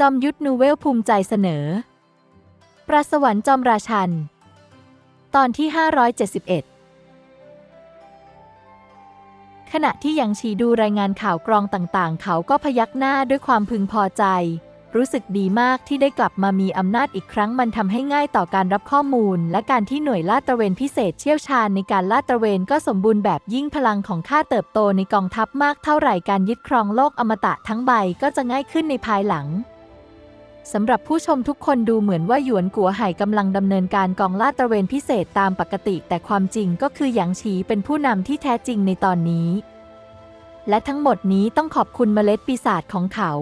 จอมยุทธนูเวลภูมิใจเสนอ ประสวรรค์จอมราชัน ตอนที่ 571 ขณะที่ยังชีดูรายงานข่าวกรองต่างๆ เขาก็พยักหน้าด้วยความพึงพอใจ รู้สึกดีมากที่ได้กลับมามีอำนาจอีกครั้งมันทำให้ง่ายต่อการรับข้อมูล และการที่หน่วยลาดตระเวนพิเศษเชี่ยวชาญในการลาดตระเวนก็สมบูรณ์แบบยิ่งพลังของข้าเติบโตในกองทัพมากเท่าไหร่การยึดครองโลกอมตะทั้งใบก็จะง่ายขึ้นในภายหลัง สำหรับผู้ชมทุกคนดูเหมือนว่าหยวนกัวไห่กำลังดำเนินการกองลาดตระเวนพิเศษตามปกติ แต่ความจริงก็คือหยางฉีเป็นผู้นำที่แท้จริงในตอนนี้ และทั้งหมดนี้ต้องขอบคุณเมล็ดปีศาจของเขา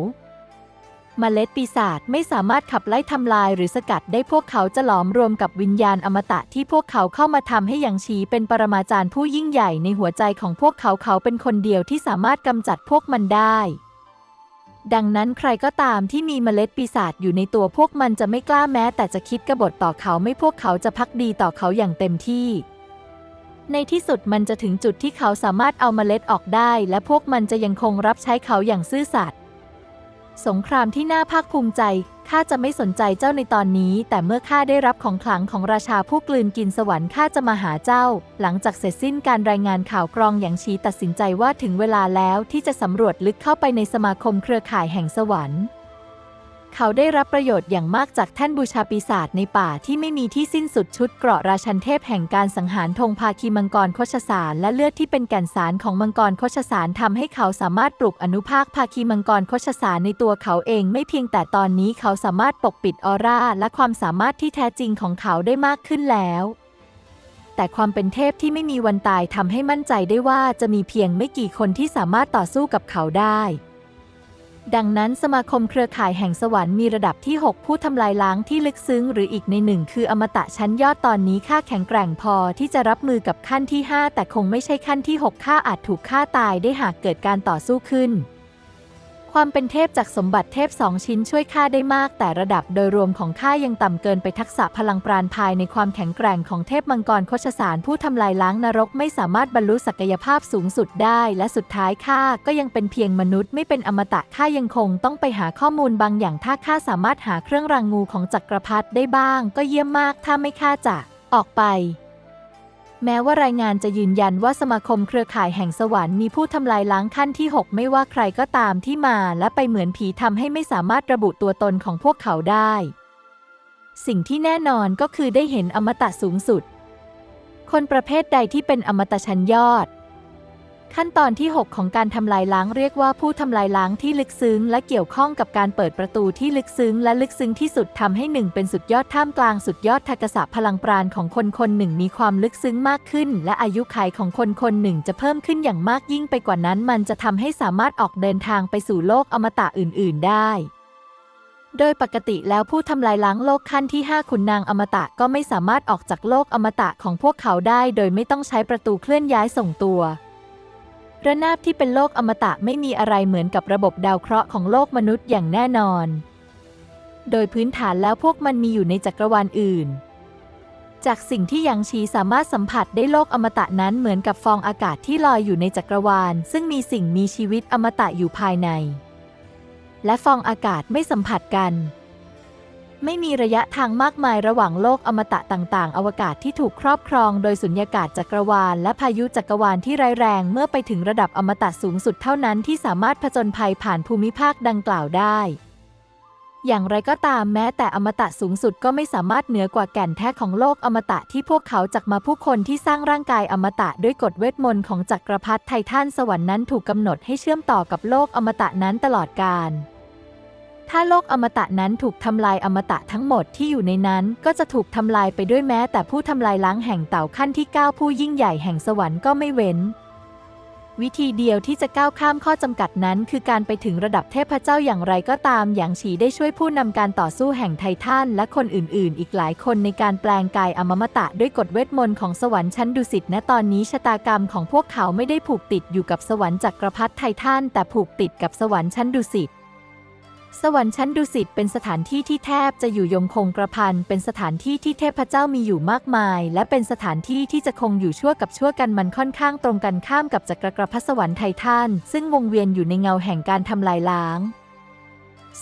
เมล็ดปีศาจไม่สามารถขับไล่ทำลายหรือสกัดได้พวกเขาจะหลอมรวมกับวิญญาณอมตะที่พวกเขาเข้ามาทำให้หยางฉีเป็นปรมาจารย์ผู้ยิ่งใหญ่ในหัวใจของพวกเขาเขาเป็นคนเดียวที่สามารถกำจัดพวกมันได้ ดังนั้นใครก็ตามที่มีเมล็ดปีศาจอยู่ในตัวพวกมันจะไม่กล้าแม้ แต่จะคิดกบฏต่อเขาไม่พวกเขาจะพักดีต่อเขาอย่างเต็มที่ ในที่สุดมันจะถึงจุดที่เขาสามารถเอาเมล็ดออกได้ และพวกมันจะยังคงรับใช้เขาอย่างซื่อสัตย์สงครามที่น่าภาคภูมิใจ ข้าจะไม่สนใจเจ้าในตอนนี้ แต่เมื่อข้าได้รับของขลังของราชาผู้กลืนกินสวรรค์ข้าจะมาหาเจ้า หลังจากเสร็จสิ้นการรายงานข่าวกรองอย่างชีตัดสินใจว่าถึงเวลาแล้วที่จะสำรวจลึกเข้าไปในสมาคมเครือข่ายแห่งสวรรค์ เขาได้รับประโยชน์อย่างมากจากแท่นบูชาปีศาจในป่าที่ไม่มีที่สิ้นสุดชุดเกราะราชันเทพแห่งการสังหารธงภาคีมังกรโคชสารและเลือดที่เป็นแก่นสารของมังกรโคชสารทำให้เขาสามารถปลุกอนุภาคภาคีมังกรโคชสารในตัวเขาเองไม่เพียงแต่ตอนนี้เขาสามารถปกปิดออร่าและความสามารถที่แท้จริงของเขาได้มากขึ้นแล้วแต่ความเป็นเทพที่ไม่มีวันตายทำให้มั่นใจได้ว่าจะมีเพียงไม่กี่คนที่สามารถต่อสู้กับเขาได้ ดังนั้นสมาคมเครือข่ายแห่งสวรรค์มีระดับที่ 6 ผู้ทำลายล้างที่ลึกซึ้ง หรืออีกในหนึ่งคืออมตะชั้นยอดตอนนี้ค่าแข็งแกร่งพอที่จะรับมือกับขั้นที่ 5 แต่คงไม่ใช่ขั้นที่6ค่าอาจถูกฆ่าตายได้หากเกิดการต่อสู้ขึ้น ความเป็นเทพจากสมบัติเทพสองชิ้นช่วยข้าได้มาก แต่ระดับโดยรวมของข้ายังต่ำเกินไปทักษะพลังปราณภายในความแข็งแกร่งของเทพมังกรโคชสารผู้ทำลายล้างนรกไม่สามารถบรรลุศักยภาพสูงสุดได้ และสุดท้ายข้าก็ยังเป็นเพียงมนุษย์ไม่เป็นอมตะข้ายังคงต้องไปหาข้อมูลบางอย่างถ้าข้าสามารถหาเครื่องรางงูของจักรพรรดิได้บ้าง ก็เยี่ยมมากถ้าไม่ข้าจะออกไป แม้ว่ารายงานจะยืนยันว่าสมาคมเครือข่ายแห่งสวรรค์มีผู้ทำลายล้างขั้นที่ 6 ไม่ว่าใครก็ตามที่มาและไปเหมือนผีทำให้ไม่สามารถระบุตัวตนของพวกเขาได้ สิ่งที่แน่นอนก็คือได้เห็นอมตะสูงสุด คนประเภทใดที่เป็นอมตะชั้นยอด ขั้นตอนที่ 6 ของการทำลายล้างเรียกว่าผู้ทำลายล้างที่ลึกซึ้ง และเกี่ยวข้องกับการเปิดประตูที่ลึกซึ้ง และลึกซึ้งที่สุดทำให้หนึ่งเป็นสุดยอดท่ามกลางสุดยอดทักษะพลังปราณของคนคนหนึ่งมีความลึกซึ้งมากขึ้น และอายุขัยของคนคนหนึ่งจะเพิ่มขึ้นอย่างมากยิ่งไปกว่านั้น มันจะทำให้สามารถออกเดินทางไปสู่โลกอมตะอื่น ๆ ได้โดยปกติแล้วผู้ทำลายล้างโลกขั้นที่ 5 ขุนนางอมตะก็ไม่สามารถออกจากโลกอมตะของพวกเขาได้ โดยไม่ต้องใช้ประตูเคลื่อนย้ายส่งตัว ระนาบที่เป็นโลกอมตะไม่มีอะไรเหมือนกับระบบดาวเคราะห์ของโลกมนุษย์อย่างแน่นอน โดยพื้นฐานแล้วพวกมันมีอยู่ในจักรวาลอื่น จากสิ่งที่ยังชีสามารถสัมผัสได้โลกอมตะนั้นเหมือนกับฟองอากาศที่ลอยอยู่ในจักรวาล ซึ่งมีสิ่งมีชีวิตอมตะอยู่ภายใน และฟองอากาศไม่สัมผัสกัน ไม่มีระยะทางมากมายระหว่างโลกอมตะต่างๆ อวกาศที่ถูกครอบครองโดยสุญญากาศจักรวาล และพายุจักรวาลที่ร้ายแรงเมื่อไปถึงระดับอมตะสูงสุดเท่านั้นที่สามารถผจญภัยผ่านภูมิภาคดังกล่าวได้ อย่างไรก็ตามแม้แต่อมตะสูงสุดก็ไม่สามารถเหนือกว่าแก่นแท้ของโลกอมตะที่พวกเขาจักมาผู้คนที่สร้างร่างกายอมตะด้วยกฎเวทมนต์ของจักรพรรดิไททันสวรรค์นั้นถูกกำหนดให้เชื่อมต่อกับโลกอมตะนั้นตลอดกาล ถ้าโลกอมตะนั้นถูกทำลายอมตะทั้งหมดที่อยู่ในนั้นก็จะถูกทำลายไปด้วยแม้แต่ผู้ทำลายล้างแห่งเต่าขั้นที่ 9 ผู้ยิ่งใหญ่แห่งสวรรค์ก็ไม่เว้น วิธีเดียวที่จะก้าวข้ามข้อจำกัดนั้น คือการไปถึงระดับเทพเจ้าอย่างไรก็ตามอย่างฉีได้ช่วยผู้นำการต่อสู้แห่งไททันและคนอื่น ๆ อีกหลายคนในการแปลงกายอมมตะด้วยกฎเวทมนต์ของสวรรค์ชั้นดุสิตณตอนนี้ชะตากรรมของพวกเขาไม่ได้ผูกติดอยู่กับสวรรค์จักรพรรดิไททันแต่ผูกติดกับสวรรค์ชั้นดุสิต สวรรค์ชั้นดุสิตเป็นสถานที่ที่แทบจะอยู่ยงคงกระพัน เป็นสถานที่ที่เทพเจ้ามีอยู่มากมาย และเป็นสถานที่ที่จะคงอยู่ชั่วกับชั่วกันมันค่อนข้างตรงกันข้ามกับจักรกรพรรดิสวรรค์ไททันซึ่งวงเวียนอยู่ในเงาแห่งการทำลายล้าง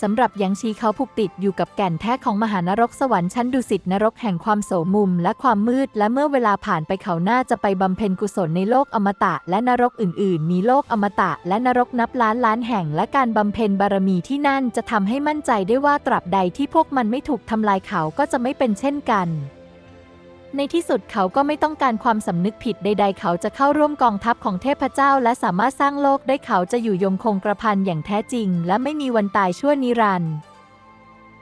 สำหรับหยางชีเขาผูกติดอยู่กับแก่นแท้ของมหานรกสวรรค์ชั้นดุสิตนรกแห่งความโสมมุมและความมืด และเมื่อเวลาผ่านไปเขาน่าจะไปบำเพ็ญกุศลในโลกอมตะ และนรกอื่นๆ มีโลกอมตะ และนรกนับล้านล้านแห่ง และการบำเพ็ญบารมีที่นั่นจะทำให้มั่นใจได้ว่าตราบใดที่พวกมันไม่ถูกทำลายเขาก็จะไม่เป็นเช่นกัน ในที่สุดเขาก็ไม่ต้องการความสำนึกผิดใด ๆ เขาจะเข้าร่วมกองทัพของเทพเจ้า และสามารถสร้างโลกได้เขาจะอยู่ยงคงกระพันอย่างแท้จริง และไม่มีวันตายชั่วนิรันดร์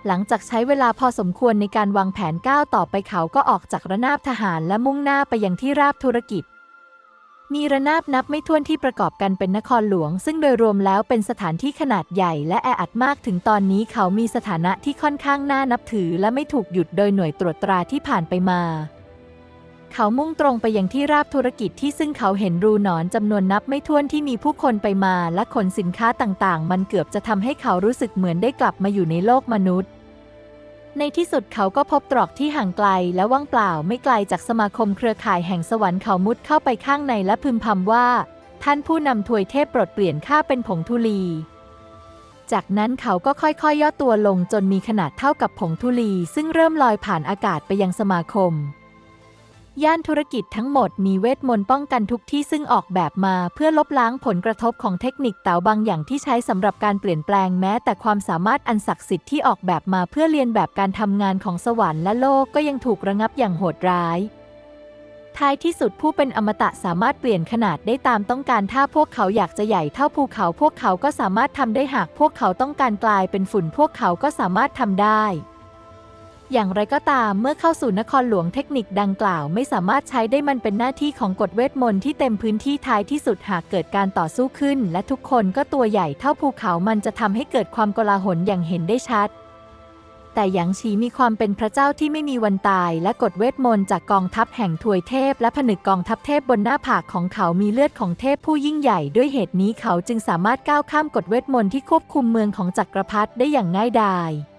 หลังจากใช้เวลาพอสมควรในการวางแผนก้าวต่อไปเขาก็ออกจากระนาบทหารและมุ่งหน้าไปยังที่ราบธุรกิจ มีระนาบนับไม่ถ้วนที่ประกอบกันเป็นนครหลวง ซึ่งโดยรวมแล้วเป็นสถานที่ขนาดใหญ่และแออัดมากถึงตอนนี้เขามีสถานะที่ค่อนข้างน่านับถือ และไม่ถูกหยุดโดยหน่วยตรวจตราที่ผ่านไปมา เขามุ่งตรงไปยังที่ราบธุรกิจที่ซึ่งเขาเห็นรูหนอนจำนวนนับไม่ถ้วนที่มีผู้คนไปมาและขนสินค้าต่างๆ มันเกือบจะทำให้เขารู้สึกเหมือนได้กลับมาอยู่ในโลกมนุษย์ ในที่สุดเขาก็พบตรอกที่ห่างไกลและว่างเปล่าไม่ไกลจากสมาคมเครือข่ายแห่งสวรรค์เขามุดเข้าไปข้างในและพึมพำว่า ท่านผู้นำถวยเทพโปรดเปลี่ยนข้าเป็นผงธุลี จากนั้นเขาก็ค่อยๆยย่อตัวลงจนมีขนาดเท่ากับผงธุลี ซึ่งเริ่มลอยผ่านอากาศไปยังสมาคม ย่านธุรกิจทั้งหมดมีเวทมนต์ป้องกันทุกที่ซึ่งออกแบบมาเพื่อลบล้างผลกระทบของเทคนิคเต๋าบางอย่างที่ใช้สำหรับการเปลี่ยนแปลงแม้แต่ความสามารถอันศักดิ์สิทธิ์ที่ออกแบบมาเพื่อเรียนแบบการทำงานของสวรรค์และโลกก็ยังถูกระงับอย่างโหดร้าย ท้ายที่สุดผู้เป็นอมตะสามารถเปลี่ยนขนาดได้ตามต้องการถ้าพวกเขาอยากจะใหญ่เท่าภูเขาพวกเขาก็สามารถทำได้หากพวกเขาต้องการกลายเป็นฝุ่นพวกเขาก็สามารถทำได้ อย่างไรก็ตามเมื่อเข้าสู่นครหลวงเทคนิคดังกล่าว ไม่สามารถใช้ได้มันเป็นหน้าที่ของกฎเวทมนต์ที่เต็มพื้นที่ท้ายที่สุดหากเกิดการต่อสู้ขึ้น และทุกคนก็ตัวใหญ่เท่าภูเขามันจะทำให้เกิดความโกลาหลอย่างเห็นได้ชัด แต่หยางฉีมีความเป็นพระเจ้าที่ไม่มีวันตาย และกฎเวทมนต์จากกองทัพแห่งถวยเทพ และผนึกกองทัพเทพบนหน้าผากของเขามีเลือดของเทพผู้ยิ่งใหญ่ด้วยเหตุนี้เขาจึงสามารถก้าวข้ามกฎเวทมนต์ที่ควบคุมเมืองของจักรพรรดิได้อย่างง่ายดาย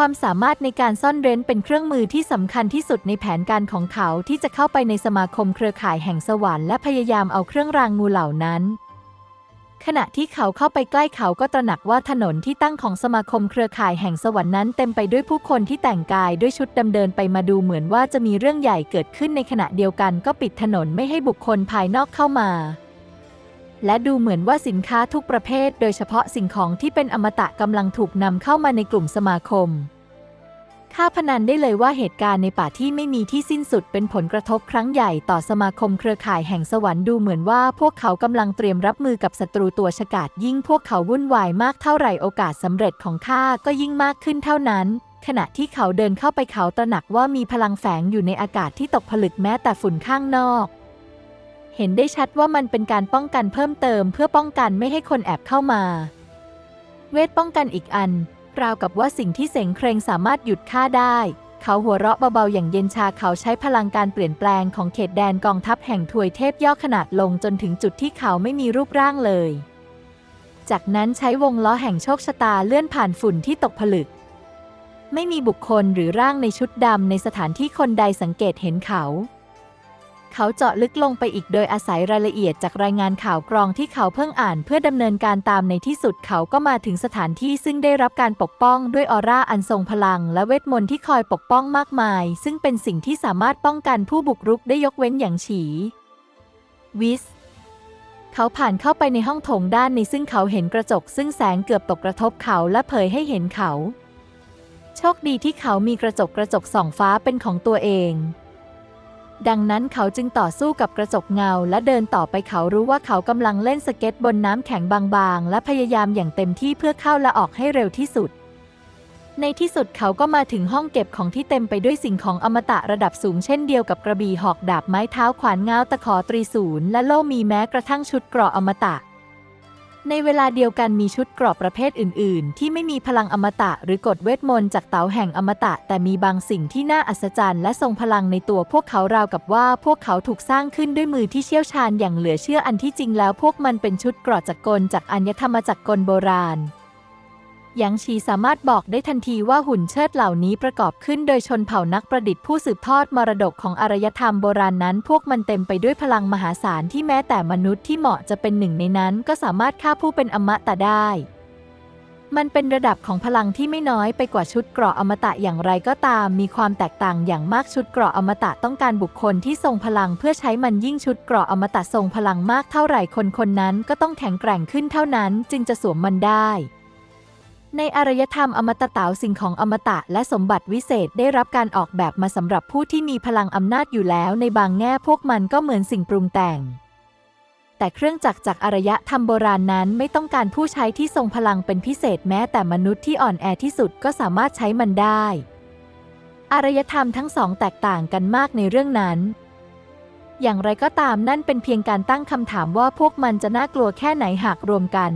ความสามารถในการซ่อนเร้นเป็นเครื่องมือที่สำคัญที่สุดในแผนการของเขาที่จะเข้าไปในสมาคมเครือข่ายแห่งสวรรค์และพยายามเอาเครื่องรางงูเหล่านั้น ขณะที่เขาเข้าไปใกล้เขาก็ตระหนักว่าถนนที่ตั้งของสมาคมเครือข่ายแห่งสวรรค์นั้นเต็มไปด้วยผู้คนที่แต่งกายด้วยชุดดำเดินไปมาดูเหมือนว่าจะมีเรื่องใหญ่เกิดขึ้นในขณะเดียวกันก็ปิดถนนไม่ให้บุคคลภายนอกเข้ามา และดูเหมือนว่าสินค้าทุกประเภท โดยเฉพาะสิ่งของที่เป็นอมตะกำลังถูกนำเข้ามาในกลุ่มสมาคมข้าพนันได้เลยว่าเหตุการณ์ในป่าที่ไม่มีที่สิ้นสุดเป็นผลกระทบครั้งใหญ่ต่อสมาคมเครือข่ายแห่งสวรรค์ดูเหมือนว่าพวกเขากำลังเตรียมรับมือกับศัตรูตัวฉกาจยิ่งพวกเขาวุ่นวายมากเท่าไหร่โอกาสสำเร็จของข้าก็ยิ่งมากขึ้นเท่านั้น ขณะที่เขาเดินเข้าไปเขาตระหนักว่ามีพลังแฝงอยู่ในอากาศที่ตกผลึกแม้แต่ฝุ่นข้างนอก เห็นได้ชัดว่ามันเป็นการป้องกันเพิ่มเติมเพื่อป้องกันไม่ให้คนแอบเข้ามา เวทป้องกันอีกอัน ราวกับว่าสิ่งที่เสงเครงสามารถหยุดฆ่าได้ เขาหัวเราะเบาๆอย่างเย็นชาเขาใช้พลังการเปลี่ยนแปลงของเขตแดนกองทัพแห่งถวยเทพย่อขนาดลงจนถึงจุดที่เขาไม่มีรูปร่างเลย จากนั้นใช้วงล้อแห่งโชคชะตาเลื่อนผ่านฝุ่นที่ตกผลึก ไม่มีบุคคลหรือร่างในชุดดำในสถานที่คนใดสังเกตเห็นเขา เขาเจาะลึกลงไปอีกโดยอาศัยรายละเอียดจากรายงานข่าวกรองที่เขาเพิ่งอ่านเพื่อดำเนินการตามในที่สุดเขาก็มาถึงสถานที่ซึ่งได้รับการปกป้องด้วยออร่าอันทรงพลัง และเวทมนต์ที่คอยปกป้องมากมาย ซึ่งเป็นสิ่งที่สามารถป้องกันผู้บุกรุกได้ยกเว้นอย่างฉีวิสเขาผ่านเข้าไปในห้องโถงด้านในซึ่งเขาเห็นกระจก ซึ่งแสงเกือบตกกระทบเขาและเผยให้เห็นเขา โชคดีที่เขามีกระจกกระจกส่องฟ้าเป็นของตัวเอง ดังนั้นเขาจึงต่อสู้กับกระจกเงา และเดินต่อไปเขารู้ว่าเขากำลังเล่นสเก็ตบนน้ำแข็งบางๆ และพยายามอย่างเต็มที่เพื่อเข้าและออกให้เร็วที่สุด ในที่สุดเขาก็มาถึงห้องเก็บของที่เต็มไปด้วยสิ่งของอมตะระดับสูงเช่นเดียวกับกระบี่หอกดาบไม้เท้าขวานเงาตะขอตรีศูนย์และโล่มีแม้กระทั่งชุดเกราะอมตะ ในเวลาเดียวกันมีชุดกรอบประเภทอื่น ๆ ที่ไม่มีพลังอมตะหรือกฎเวทมนต์จากเต๋าแห่งอมตะ แต่มีบางสิ่งที่น่าอัศจรรย์และทรงพลังในตัวพวกเขาราวกับว่าพวกเขาถูกสร้างขึ้นด้วยมือที่เชี่ยวชาญอย่างเหลือเชื่ออันที่จริงแล้วพวกมันเป็นชุดกรอบจักรกลจากอัญธรรมจักรกลโบราณ หยางชีสามารถบอกได้ทันทีว่าหุ่นเชิดเหล่านี้ประกอบขึ้นโดยชนเผ่านักประดิษฐ์ผู้สืบทอดมรดกของอารยธรรมโบราณนั้น พวกมันเต็มไปด้วยพลังมหาศาลที่แม้แต่มนุษย์ที่เหมาะจะเป็นหนึ่งในนั้น ก็สามารถฆ่าผู้เป็นอมตะได้ มันเป็นระดับของพลังที่ไม่น้อยไปกว่าชุดเกราะอมตะอย่างไรก็ตาม มีความแตกต่างอย่างมากชุดเกราะอมตะต้องการบุคคลที่ทรงพลังเพื่อใช้มันยิ่งชุดเกราะอมตะทรงพลังมากเท่าไหร่คนคนนั้นก็ต้องแข็งแกร่งขึ้นเท่านั้น จึงจะสวมมันได้ ในอารยธรรมอมตะเต๋าสิ่งของอมตะและสมบัติวิเศษได้รับการออกแบบมาสำหรับผู้ที่มีพลังอำนาจอยู่แล้วในบางแง่พวกมันก็เหมือนสิ่งปรุงแต่ง แต่เครื่องจักรจากอารยธรรมโบราณนั้นไม่ต้องการผู้ใช้ที่ทรงพลังเป็นพิเศษแม้แต่มนุษย์ที่อ่อนแอที่สุดก็สามารถใช้มันได้ อารยธรรมทั้งสองแตกต่างกันมากในเรื่องนั้นอย่างไรก็ตามนั่นเป็นเพียงการตั้งคำถามว่าพวกมันจะน่ากลัวแค่ไหนหากรวมกัน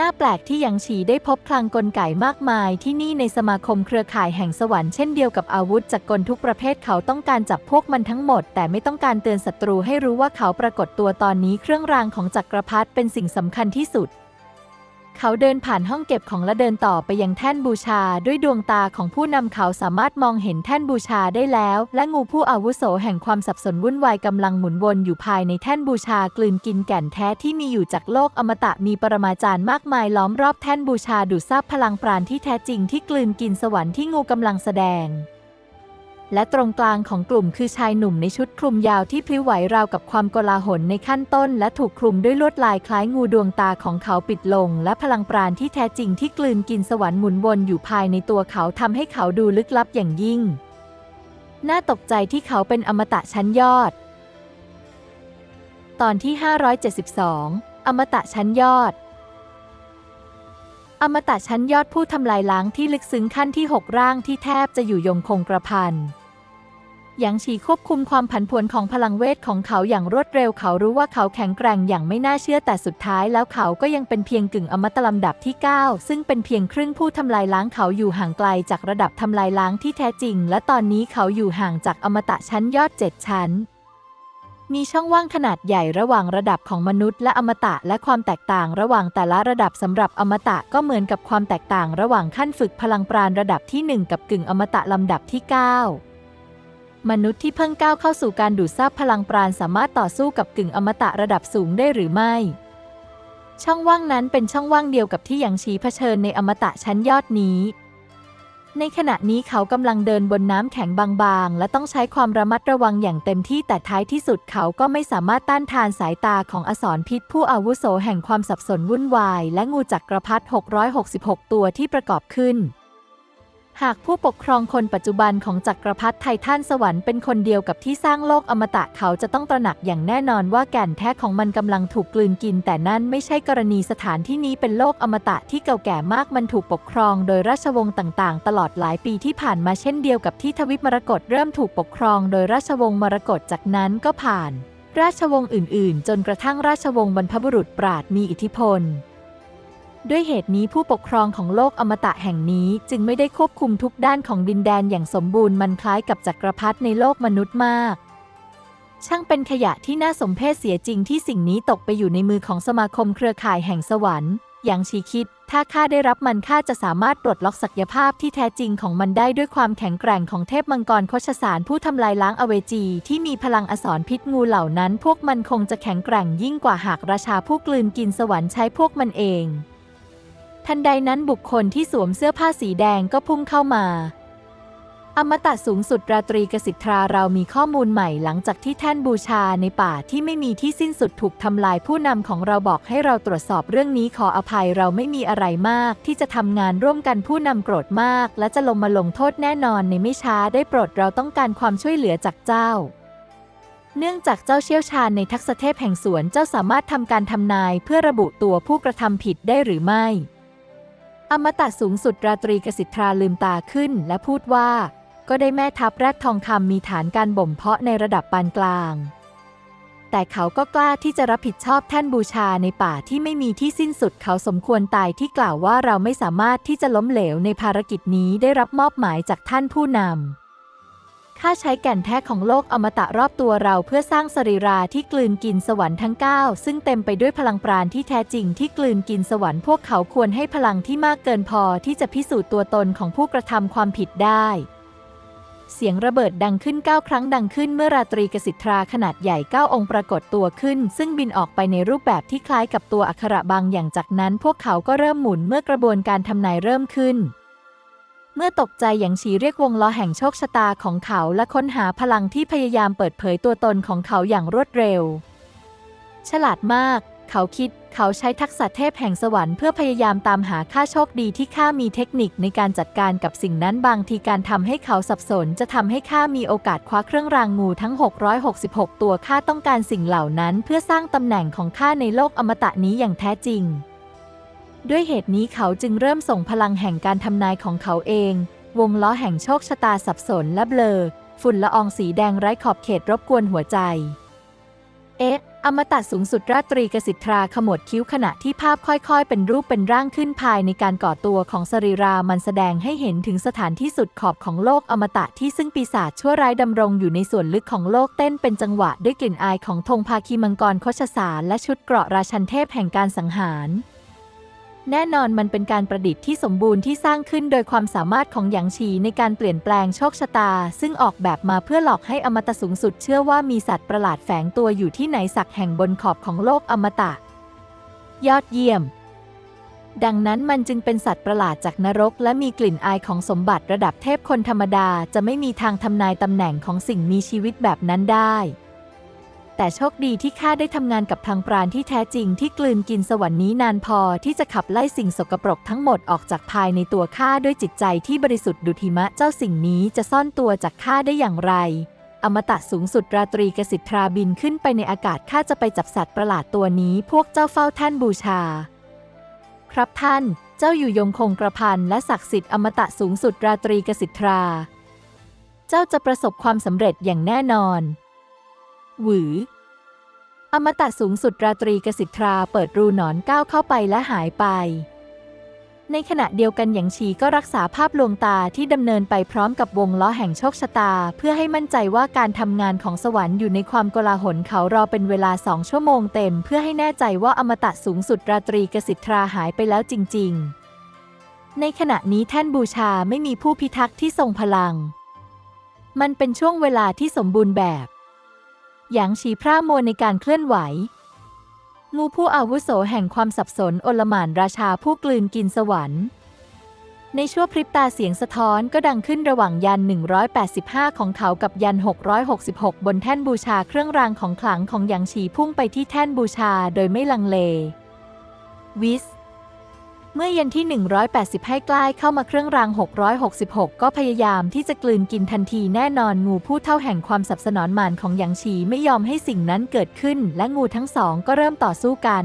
น่าแปลกที่ยังฉีได้พบคลังกลไกมากมายที่นี่ในสมาคมเครือข่ายแห่งสวรรค์เช่นเดียวกับอาวุธจากกลทุกประเภทเขาต้องการจับพวกมันทั้งหมด แต่ไม่ต้องการเตือนศัตรูให้รู้ว่าเขาปรากฏตัวตอนนี้เครื่องรางของจักรพรรดิเป็นสิ่งสำคัญที่สุด เขาเดินผ่านห้องเก็บของและเดินต่อไปยังแท่นบูชา ด้วยดวงตาของผู้นำเขาสามารถมองเห็นแท่นบูชาได้แล้ว และงูผู้อาวุโสแห่งความสับสนวุ่นวายกำลังหมุนวนอยู่ภายในแท่นบูชากลืนกินแก่นแท้ที่มีอยู่จากโลกอมตะมีปรมาจารย์มากมายล้อมรอบแท่นบูชาดูดซับพลังปราณที่แท้จริงที่กลืนกินสวรรค์ที่งูกำลังแสดง และตรงกลางของกลุ่มคือชายหนุ่มในชุดคลุมยาวที่พลิ้วไหวราวกับความโกลาหลในขั้นต้น และถูกคลุมด้วยลวดลายคล้ายงูดวงตาของเขาปิดลง และพลังปราณที่แท้จริงที่กลืนกินสวรรค์หมุนวนอยู่ภายในตัวเขาทำให้เขาดูลึกลับอย่างยิ่ง น่าตกใจที่เขาเป็นอมตะชั้นยอด ตอนที่ 572 อมตะชั้นยอดอมตะชั้นยอดผู้ทำลายล้างที่ลึกซึ้งขั้นที่ 6 ร่างที่แทบจะอยู่ยงคงกระพัน หยางฉีควบคุมความผันผวนของพลังเวทของเขาอย่างรวดเร็ว เขารู้ว่าเขาแข็งแกร่งอย่างไม่น่าเชื่อแต่สุดท้ายแล้วเขาก็ยังเป็นเพียงกึ่งอมตะลำดับที่ 9 ซึ่งเป็นเพียงครึ่งผู้ทำลายล้างเขาอยู่ห่างไกลจากระดับทำลายล้างที่แท้จริง และตอนนี้เขาอยู่ห่างจากอมตะชั้นยอด 7 ชั้นมีช่องว่างขนาดใหญ่ระหว่างระดับของมนุษย์และอมตะและความแตกต่างระหว่างแต่ละระดับสำหรับอมตะก็เหมือนกับความแตกต่างระหว่างขั้นฝึกพลังปราณระดับที่ 1 กับกึ่งอมตะลำดับที่ 9 มนุษย์ที่เพิ่งก้าวเข้าสู่การดูดซับพลังปราณสามารถต่อสู้กับกึ่งอมตะระดับสูงได้หรือไม่ ช่องว่างนั้นเป็นช่องว่างเดียวกับที่หยางชีเผชิญในอมตะชั้นยอดนี้ ในขณะนี้เขากำลังเดินบนน้ำแข็งบางๆ และต้องใช้ความระมัดระวังอย่างเต็มที่แต่ท้ายที่สุดเขาก็ไม่สามารถต้านทานสายตาของอสรพิษผู้อาวุโสแห่งความสับสนวุ่นวาย และงูจักรพรรดิ666 ตัวที่ประกอบขึ้น หากผู้ปกครองคนปัจจุบันของจักรพรรดิไททันสวรรค์เป็นคนเดียวกับที่สร้างโลกอมตะเขาจะต้องตระหนักอย่างแน่นอนว่าแก่นแท้ของมันกำลังถูกกลืนกิน แต่นั่นไม่ใช่กรณีสถานที่นี้เป็นโลกอมตะที่เก่าแก่มากมันถูกปกครองโดยราชวงศ์ต่างๆ ตลอดหลายปีที่ผ่านมาเช่นเดียวกับที่ทวิปมรกตเริ่มถูกปกครองโดยราชวงศ์มรกตจากนั้นก็ผ่าน ราชวงศ์อื่น ๆ จนกระทั่งราชวงศ์บรรพบุรุษปราดมีอิทธิพล ด้วยเหตุนี้ผู้ปกครองของโลกอมตะแห่งนี้จึงไม่ได้ควบคุมทุกด้านของดินแดนอย่างสมบูรณ์มันคล้ายกับจักรพรรดิในโลกมนุษย์มาก ช่างเป็นขยะที่น่าสมเพชเสียจริงที่สิ่งนี้ตกไปอยู่ในมือของสมาคมเครือข่ายแห่งสวรรค์ อย่างชีคิด ถ้าข้าได้รับมันข้าจะสามารถปลดล็อกศักยภาพที่แท้จริงของมันได้ด้วยความแข็งแกร่งของเทพมังกรโคชสารผู้ทำลายล้างอเวจี ที่มีพลังอสรพิษงูเหล่านั้น พวกมันคงจะแข็งแกร่งยิ่งกว่าหากราชาผู้กลืนกินสวรรค์ใช้พวกมันเอง ทันใดนั้นบุคคลที่สวมเสื้อผ้าสีแดงก็พุ่งเข้ามา อมตะสูงสุดราตรีกสิทธาเรามีข้อมูลใหม่หลังจากที่แท่นบูชาในป่าที่ไม่มีที่สิ้นสุดถูกทำลายผู้นำของเราบอกให้เราตรวจสอบเรื่องนี้ขออภัยเราไม่มีอะไรมาก ที่จะทำงานร่วมกันผู้นำโกรธมาก และจะลงมาลงโทษแน่นอนในไม่ช้าได้โปรดเราต้องการความช่วยเหลือจากเจ้าเนื่องจากเจ้าเชี่ยวชาญในทักษะเทพแห่งสวนเจ้าสามารถทำการทำนายเพื่อระบุตัวผู้กระทำผิดได้หรือไม่ อมตะสูงสุดราตรีกสิทธราลืมตาขึ้นและพูดว่า ก็ได้แม่ทัพแรกทองคำมีฐานการบ่มเพาะในระดับปานกลาง แต่เขาก็กล้าที่จะรับผิดชอบแท่นบูชาในป่าที่ไม่มีที่สิ้นสุดเขาสมควรตายที่กล่าวว่าเราไม่สามารถที่จะล้มเหลวในภารกิจนี้ได้รับมอบหมายจากท่านผู้นำ ข้าใช้แก่นแท้ของโลกอมตะรอบตัวเราเพื่อสร้างสรีราที่กลืนกินสวรรค์ทั้ง 9 ซึ่งเต็มไปด้วยพลังปราณที่แท้จริงที่กลืนกินสวรรค์พวกเขาควรให้พลังที่มากเกินพอที่จะพิสูจน์ตัวตนของผู้กระทำความผิดได้เสียงระเบิดดังขึ้นเก้าครั้งดังขึ้นเมื่อราตรีกสิทราขนาดใหญ่เก้าองค์ปรากฏตัวขึ้น ซึ่งบินออกไปในรูปแบบที่คล้ายกับตัวอักขระบางอย่างจากนั้น พวกเขาก็เริ่มหมุนเมื่อกระบวนการทำนายเริ่มขึ้น เมื่อตกใจอย่างฉีเรียกวงล้อแห่งโชคชะตาของเขาและค้นหาพลังที่พยายามเปิดเผยตัวตนของเขาอย่างรวดเร็ว ฉลาดมาก เขาคิดเขาใช้ทักษะเทพแห่งสวรรค์เพื่อพยายามตามหาค่าโชคดีที่ข้ามีเทคนิคในการจัดการกับสิ่งนั้นบางทีการทำให้เขาสับสน จะทำให้ข้ามีโอกาสคว้าเครื่องรางงูทั้ง 666 ตัวข้าต้องการสิ่งเหล่านั้น เพื่อสร้างตำแหน่งของข้าในโลกอมตะนี้อย่างแท้จริง ด้วยเหตุนี้เขาจึงเริ่มส่งพลังแห่งการทำนายของเขาเอง วงล้อแห่งโชคชะตาสับสนและเบลอ ฝุ่นละอองสีแดงไร้ขอบเขตรบกวนหัวใจ เอ๊ะ อมตะสูงสุดราตรีกสิทราขมวดคิ้วขณะที่ภาพค่อยๆ เป็นรูปเป็นร่างขึ้นภายในการก่อตัวของสรีรามันแสดงให้เห็นถึงสถานที่สุดขอบของโลกอมตะที่ซึ่งปีศาจชั่วร้ายดำรงอยู่ในส่วนลึกของโลกเต้นเป็นจังหวะด้วยกลิ่นอายของธงภาคีมังกรโคชสารและชุดเกราะราชันเทพแห่งการสังหาร แน่นอนมันเป็นการประดิษฐ์ที่สมบูรณ์ที่สร้างขึ้นโดยความสามารถของหยางฉีในการเปลี่ยนแปลงโชคชะตา ซึ่งออกแบบมาเพื่อหลอกให้อมตะสูงสุดเชื่อว่ามีสัตว์ประหลาดแฝงตัวอยู่ที่ไหนสักแห่งบนขอบของโลกอมตะ ยอดเยี่ยม ดังนั้นมันจึงเป็นสัตว์ประหลาดจากนรก และมีกลิ่นอายของสมบัติระดับเทพคนธรรมดา จะไม่มีทางทำนายตำแหน่งของสิ่งมีชีวิตแบบนั้นได้ แต่โชคดีที่ข้าได้ทำงานกับพลังปราณที่แท้จริงที่กลืนกินสวรรค์นี้นานพอที่จะขับไล่สิ่งสกปรกทั้งหมดออกจากภายในตัวข้าด้วยจิตใจที่บริสุทธิ์ดุทิมะเจ้าสิ่งนี้จะซ่อนตัวจากข้าได้อย่างไร อมตะสูงสุดราตรีกสิทราบินขึ้นไปในอากาศข้าจะไปจับสัตว์ประหลาดตัวนี้พวกเจ้าเฝ้าท่านบูชา ครับท่าน เจ้าอยู่ยงคงกระพันและศักดิ์สิทธิ์อมตะสูงสุดราตรีกสิทรา เจ้าจะประสบความสำเร็จอย่างแน่นอน หวือ อมตะสูงสุดราตรีกสิทราเปิดรูหนอนก้าวเข้าไปและหายไป ในขณะเดียวกันหยางชีก็รักษาภาพลวงตาที่ดำเนินไปพร้อมกับวงล้อแห่งโชคชะตา เพื่อให้มั่นใจว่าการทำงานของสวรรค์อยู่ในความโกลาหลเขารอเป็นเวลาสองชั่วโมงเต็ม เพื่อให้แน่ใจว่าอมตะสูงสุดราตรีกสิทราหายไปแล้วจริง ๆ ในขณะนี้แท่นบูชาไม่มีผู้พิทักษ์ที่ทรงพลัง มันเป็นช่วงเวลาที่สมบูรณ์แบบ หยางฉีพร่ามัวในการเคลื่อนไหวงูผู้อาวุโสแห่งความสับสนโอลหม่านราชาผู้กลืนกินสวรรค์ ในชั่วพริบตาเสียงสะท้อนก็ดังขึ้นระหว่างยัน 185 ของเขากับยัน 666 บนแท่นบูชาเครื่องรางของขลังของหยางฉีพุ่งไปที่แท่นบูชาโดยไม่ลังเล วิส เมื่อเย็นที่ 180 ให้ใกล้เข้ามาเครื่องราง 666 ก็พยายามที่จะกลืนกินทันทีแน่นอนงูผู้เท่าแห่งความสับสนอนหมานของหยางชีไม่ยอมให้สิ่งนั้นเกิดขึ้น และงูทั้งสองก็เริ่มต่อสู้กัน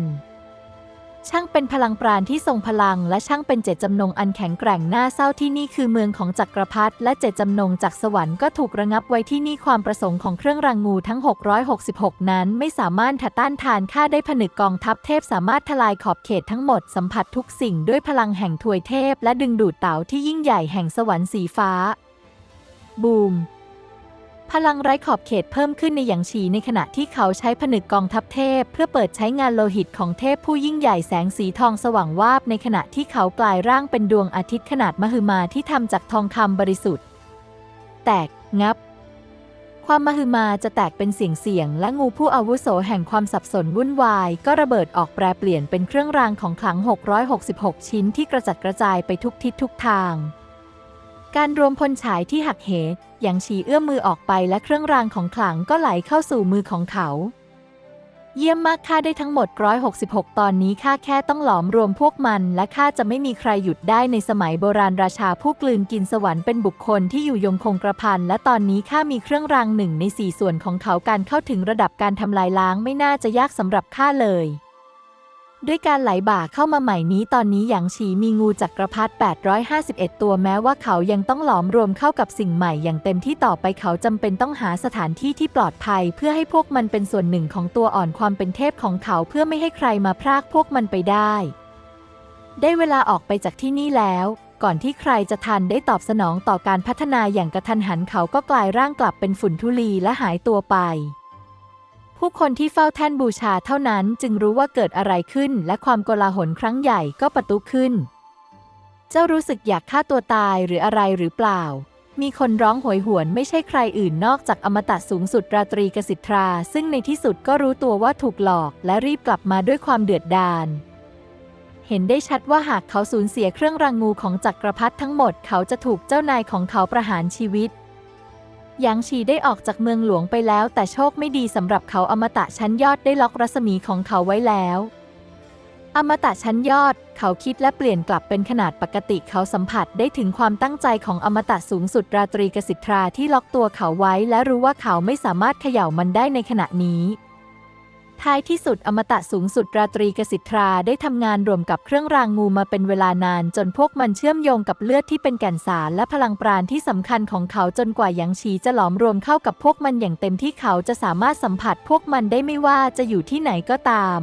ช่างเป็นพลังปราณที่ทรงพลัง และช่างเป็นเจตจำนงอันแข็งแกร่งน่าเศร้าที่นี่คือเมืองของจักรพรรดิและเจตจำนงจากสวรรค์ก็ถูกระงับไว้ที่นี่ความประสงค์ของเครื่องรางงูทั้ง 666 นั้น ไม่สามารถถัดต้านทานข้าได้ผนึกกองทัพเทพสามารถทลายขอบเขตทั้งหมดสัมผัสทุกสิ่งด้วยพลังแห่งถวยเทพ และดึงดูดเต่าที่ยิ่งใหญ่แห่งสวรรค์สีฟ้า บูม พลังไร้ขอบเขตเพิ่มขึ้นในหยางฉีในขณะที่เขาใช้ผนึกกองทัพเทพ เพื่อเปิดใช้งานโลหิตของเทพผู้ยิ่งใหญ่แสงสีทองสว่างวาบในขณะที่เขากลายร่างเป็นดวงอาทิตย์ขนาดมหึมาที่ทำจากทองคำบริสุทธิ์ แตกงับ ความมหึมาจะแตกเป็นเสียงเสียง และงูผู้อาวุโสแห่งความสับสนวุ่นวาย ก็ระเบิดออกแปรเปลี่ยนเป็นเครื่องรางของขลัง 666 ชิ้นที่กระจัดกระจายไปทุกทิศทุกทาง การรวมพลฉายที่หักเหหยางฉีเอื้อมมือออกไปและเครื่องรางของขลังก็ไหลเข้าสู่มือของเขา เยี่ยมมากข้าได้ทั้งหมด 166 ตอนนี้ข้าแค่ต้องหลอมรวมพวกมัน และข้าจะไม่มีใครหยุดได้ในสมัยโบราณราชาผู้กลืนกินสวรรค์เป็นบุคคลที่อยู่ยงคงกระพันและตอนนี้ข้ามีเครื่องรางหนึ่งในสี่ส่วนของเขาการเข้าถึงระดับการทำลายล้างไม่น่าจะยากสำหรับข้าเลย ด้วยการไหลบ่าเข้ามาใหม่นี้ตอนนี้หยางฉีมีงูจักรพรรดิ851 ตัวแม้ว่าเขายังต้องหลอมรวมเข้ากับสิ่งใหม่อย่างเต็มที่ต่อไปเขาจำเป็นต้องหาสถานที่ที่ปลอดภัย เพื่อให้พวกมันเป็นส่วนหนึ่งของตัวอ่อนความเป็นเทพของเขาเพื่อไม่ให้ใครมาพรากพวกมันไปได้ ได้เวลาออกไปจากที่นี่แล้วก่อนที่ใครจะทันได้ตอบสนองต่อการพัฒนาอย่างกระทันหันเขาก็กลายร่างกลับเป็นฝุ่นทุลีและหายตัวไป ผู้คนที่เฝ้าแท่นบูชาเท่านั้นจึงรู้ว่าเกิดอะไรขึ้น และความโกลาหลครั้งใหญ่ก็ประตุขึ้น เจ้ารู้สึกอยากฆ่าตัวตายหรืออะไรหรือเปล่า มีคนร้องโหยหวนไม่ใช่ใครอื่นนอกจากอมตะสูงสุดราตรีกสิทรา ซึ่งในที่สุดก็รู้ตัวว่าถูกหลอกและรีบกลับมาด้วยความเดือดดาลเห็นได้ชัดว่าหากเขาสูญเสียเครื่องรางงูของจักรพรรดิทั้งหมด เขาจะถูกเจ้านายของเขาประหารชีวิต หยางฉีได้ออกจากเมืองหลวงไปแล้ว แต่โชคไม่ดีสำหรับเขาอมตะชั้นยอดได้ล็อกรัศมีของเขาไว้แล้ว อมตะชั้นยอด เขาคิดและเปลี่ยนกลับเป็นขนาดปกติเขาสัมผัสได้ถึงความตั้งใจของอมตะสูงสุดราตรีกสิทราที่ล็อกตัวเขาไว้ และรู้ว่าเขาไม่สามารถเขย่ามันได้ในขณะนี้ ท้ายที่สุดอมตะสูงสุดราตรีกสิทราได้ทำงานรวมกับเครื่องรางงูมาเป็นเวลานาน จนพวกมันเชื่อมโยงกับเลือดที่เป็นแก่นสารและพลังปราณที่สำคัญของเขาจนกว่าหยางฉีจะหลอมรวมเข้ากับพวกมันอย่างเต็มที่เขาจะสามารถสัมผัสพวกมันได้ไม่ว่าจะอยู่ที่ไหนก็ตาม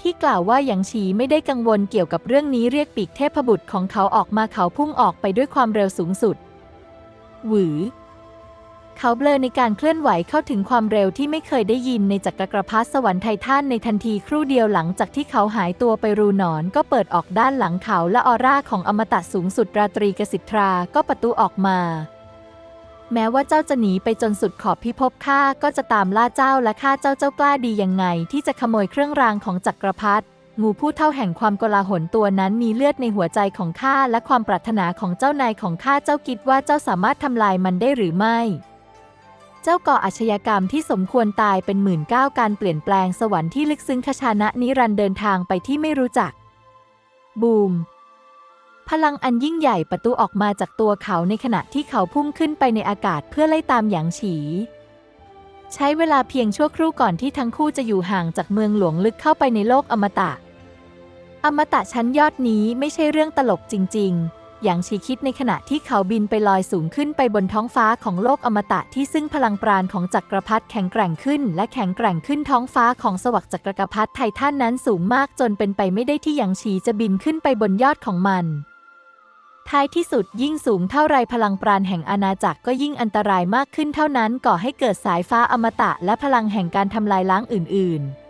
ที่กล่าวว่าหยางฉีไม่ได้กังวลเกี่ยวกับเรื่องนี้เรียกปีกเทพบุตรของเขาออกมาเขาพุ่งออกไปด้วยความเร็วสูงสุดหวือ เขาเบลอในการเคลื่อนไหวเข้าถึงความเร็วที่ไม่เคยได้ยินในจักรกรพรรดิสวรรค์ไททันในทันทีครู่เดียวหลังจากที่เขาหายตัวไปรูหนอนก็เปิดออกด้านหลังเขาและออร่าของอมตะสูงสุดราตรีกสิทรา ก็ประตูออกมาแม้ว่าเจ้าจะหนีไปจนสุดขอบพิภพข้าก็จะตามล่าเจ้าและฆ่าเจ้าเจ้ากล้าดียังไง ที่จะขโมยเครื่องรางของจักรพรรดิงูผู้เท่าแห่งความกลาหลตัวนั้นมีเลือดในหัวใจของข้าและความปรารถนาของเจ้านายของข้าเจ้าคิดว่าเจ้าสามารถทำลายมันได้หรือไม่ จ้าก่ออาชญากรรมที่สมควรตายเป็นหมื่นเก้าการเปลี่ยนแปลงสวรรค์ที่ลึกซึ้งคชานะนิรันเดินทางไปที่ไม่รู้จัก บูม พลังอันยิ่งใหญ่ประตูออกมาจากตัวเขาในขณะที่เขาพุ่งขึ้นไปในอากาศเพื่อไล่ตามหยางฉี ใช้เวลาเพียงชั่วครู่ก่อนที่ทั้งคู่จะอยู่ห่างจากเมืองหลวงลึกเข้าไปในโลกอมตะ อมตะชั้นยอดนี้ไม่ใช่เรื่องตลกจริง ๆ อย่างชีคิดในขณะที่เขาบินไปลอยสูงขึ้นไปบนท้องฟ้าของโลกอมตะที่ซึ่งพลังปราณของจักรพรรดิแข็งแกร่งขึ้น และแข็งแกร่งขึ้นท้องฟ้าของสวักจักรพรรดิไททันนั้นสูงมากจนเป็นไปไม่ได้ที่หยางฉีจะบินขึ้นไปบนยอดของมันท้ายที่สุดยิ่งสูงเท่าไรพลังปราณแห่งอาณาจักรก็ยิ่งอันตรายมากขึ้นเท่านั้นก่อให้เกิดสายฟ้าอมตะและพลังแห่งการทำลายล้างอื่น ๆ